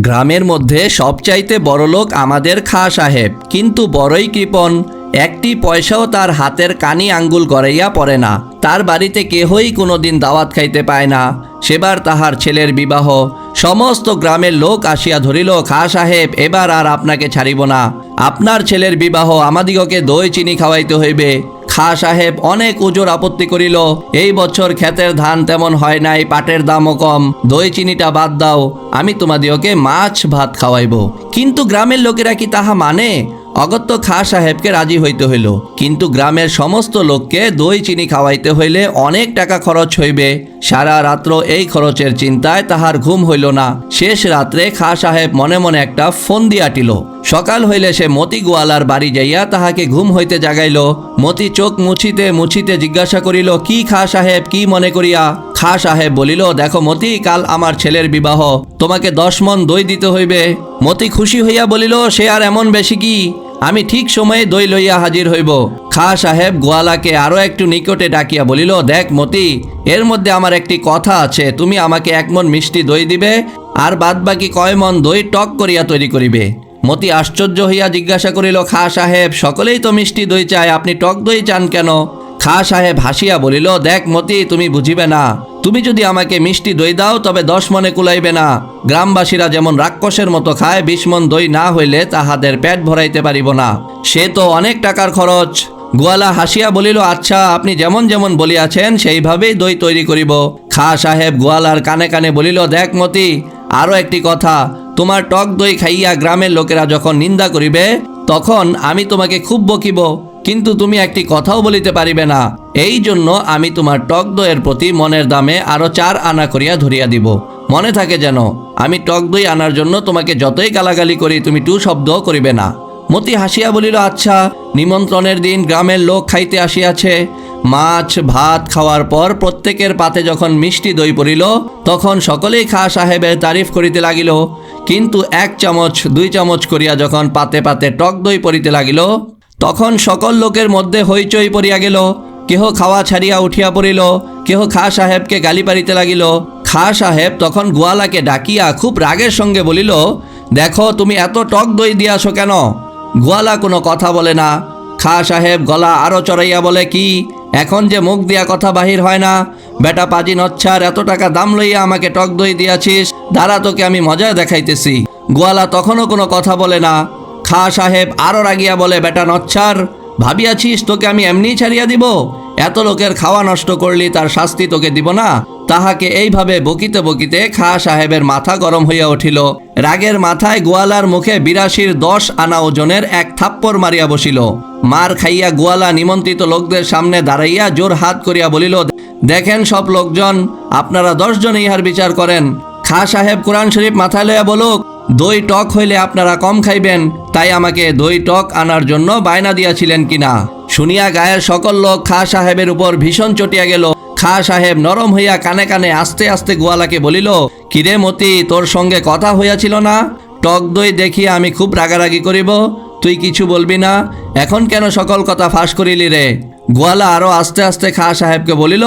গ্রামের মধ্যে সবচাইতে বড়লোক আমাদের খা সাহেব। কিন্তু বড়ই কৃপণ, একটি পয়সাও তার হাতের কানি আঙ্গুল গড়াইয়া পড়ে না। তার বাড়িতে কেহই কোনোদিন দাওয়াত খাইতে পায় না। সেবার তাহার ছেলের বিবাহ। সমস্ত গ্রামের লোক আসিয়া ধরিল, খা সাহেব, এবার আর আপনাকে ছাড়িব না। আপনার ছেলের বিবাহ আমাদিগকে দই, চিনি খাওয়াইতে হইবে। খা সাহেব অনেক উজোর আপত্তি করিল, এই বছর ক্ষেতের ধান তেমন হয় নাই, পাটের দামও কম। দই চিনিটা বাদ দাও, আমি তোমাদিওকে মাছ ভাত খাওয়াইব। কিন্তু গ্রামের লোকেরা কি তাহা মানে? অগত্য খা সাহেবকে রাজি হইতে হইল। কিন্তু গ্রামের সমস্ত লোককে দই চিনি খাওয়াইতে হইলে অনেক টাকা খরচ হইবে। সারা রাত্র এই খরচের চিন্তায় তাহার ঘুম হইল না। শেষ রাত্রে খা সাহেব মনে মনে একটা ফোন দিয়াটিল সকাল হইলে সে মতি গোয়ালার বাড়ি যাইয়া তাহাকে ঘুম হইতে জাগাইল। মতি চোখ মুছিতে মুছিতে জিজ্ঞাসা করিল, কি খা সাহেব, কি মনে করিয়া? খা সাহেব বলিল, দেখো মতি, কাল আমার ছেলের বিবাহ। তোমাকে দশ মন দই দিতে হইবে। মতি খুশি হইয়া বলিল, সে আর এমন বেশি কি? আমি ঠিক সময়ে দই লইয়া হাজির হইব। খা সাহেব গোয়ালাকে আরও একটু নিকটে ডাকিয়া বলিল, দেখ মতি, এর মধ্যে আমার একটি কথা আছে। তুমি আমাকে এক মন মিষ্টি দই দিবে, আর বাদ বাকি কয় মন দই টক করিয়া তৈরি করিবে। মতি আশ্চর্য হইয়া জিজ্ঞাসা করিল, খা সাহেব, সকলেই তো মিষ্টি দই চায়, আপনি টক দই চান কেন? খা সাহেব হাসিয়া বলিল, দেখ মতি, তুমি বুঝিবে না। তুমি যদি আমাকে মিষ্টি দই দাও, তবে দশ মনে কুলাইবে না। গ্রামবাসীরা যেমন রাক্ষসের মতো খায়, বিশ মন দই না হইলে তাহাদের পেট ভরাইতে পারিব না। সে তো অনেক টাকার খরচ। গোয়ালা হাসিয়া বলিল আচ্ছা আপনি যেমন যেমন বলিয়াছেন, সেইভাবেই দই তৈরি করিব। খা সাহেব গোয়ালার কানে কানে বলিল, দেখ মতি, আরও একটি কথা। তোমার টক দই খাইয়া গ্রামের লোকেরা যখন নিন্দা করিবে, তখন আমি তোমাকে খুব বকিব। কিন্তু তুমি একটি কথাও বলিতে পারিবে না। এই জন্য আমি তোমার টক দইয়ের প্রতি মনের দামে আরও চার আনা করিয়া ধরিয়া দিব। মনে থাকে যেন, আমি টক দই আনার জন্য তোমাকে যতই গালাগালি করি, তুমি টু শব্দ করিবে না। মতি হাসিয়া বলিল আচ্ছা নিমন্ত্রণের দিন গ্রামের লোক খাইতে আসিয়াছে। মাছ, ভাত খাওয়ার পর প্রত্যেকের পাতে যখন মিষ্টি দই পড়িল, তখন সকলেই খা সাহেবের তারিফ করিতে লাগিল। কিন্তু এক চামচ, দুই চামচ করিয়া যখন পাতে পাতে টক দই পড়িতে লাগিল তখন সকল লোকের মধ্যে হইচই পড়িয়া গেল। কেহ খাওয়া ছাড়িয়া উঠিয়া পড়িল, কেহ খা সাহেবকে গালি পারিতে লাগিল। খা সাহেব তখন গোয়ালাকে ডাকিয়া খুব রাগের সঙ্গে বলিল, দেখো, তুমি এত টক দই দিয়াছ কেন? গোয়ালা কোনো কথা বলে না। খা সাহেব গলা আরও চড়াইয়া বলে, কি? এখন যে মুখ দিয়া কথা বাহির হয় না। বেটা পাজি নচ্ছার, এত টাকা দাম লইয়া আমাকে টক দই দিয়াছিস, দাঁড়া তোকে আমি মজা দেখাইতেছি। গোয়ালা তখনও কোনো কথা বলে না। খা সাহেব আরও রাগিয়া বলে, বেটা নচ্ছার, ভাবিয়াছিস তোকে আমি এমনি ছাড়িয়া দিব? এত লোকের খাওয়া নষ্ট করলি, তার শাস্তি তোকে দিব না? তাহাকে এইভাবে বকিতে বকিতে খা সাহেবের মাথা গরম হইয়া উঠিল। রাগের মাথায় গোয়ালার মুখে বিরাশির দশ আনা ওজনের এক থাপ্পড় মারিয়া বসিল। মার খাইয়া গোয়ালা নিমন্ত্রিত লোকদের সামনে দাঁড়াইয়া জোর হাত করিয়া বলিল, দেখেন সব লোকজন, আপনারা দশজন ইহার বিচার করেন। খা সাহেব কোরআন শরীফ মাথায় লইয়া বলুক দই টক হইলে আপনারা কম খাইবেন, তাই আমাকে দই টক আনার জন্য বায়না দিয়াছিলেন কিনা। শুনিয়া গায়ের সকল লোক খা সাহেবের উপর ভীষণ চটিয়া গেল। খা সাহেব নরম হইয়া কানে কানে আস্তে আস্তে গোয়ালাকে বলিল, কিরে মতি, তোর সঙ্গে কথা হইয়াছিল না? টক দই দেখিয়া আমি খুব রাগারাগি করিব, তুই কিছু বলবি না? এখন কেন সকল কথা ফাঁস করিলি রে? গোয়ালা আরও আস্তে আস্তে খা সাহেবকে বলিল,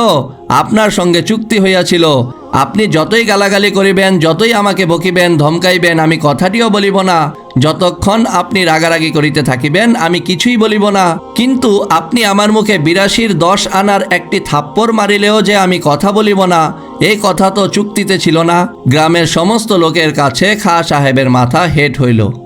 আপনার সঙ্গে চুক্তি হইয়াছিল। আপনি যতই গালাগালি করিবেন, যতই আমাকে বকিবেন, ধমকাইবেন, আমি কথাটিও বলিব না। যতক্ষণ আপনি রাগারাগি করিতে থাকিবেন, আমি কিছুই বলিব না। কিন্তু আপনি আমার মুখে বিরাশির দশ আনার একটি থাপ্পড় মারিলেও যে আমি কথা বলিব না এই কথা তো চুক্তিতে ছিল না। গ্রামের সমস্ত লোকের কাছে খা সাহেবের মাথা হেট হইল।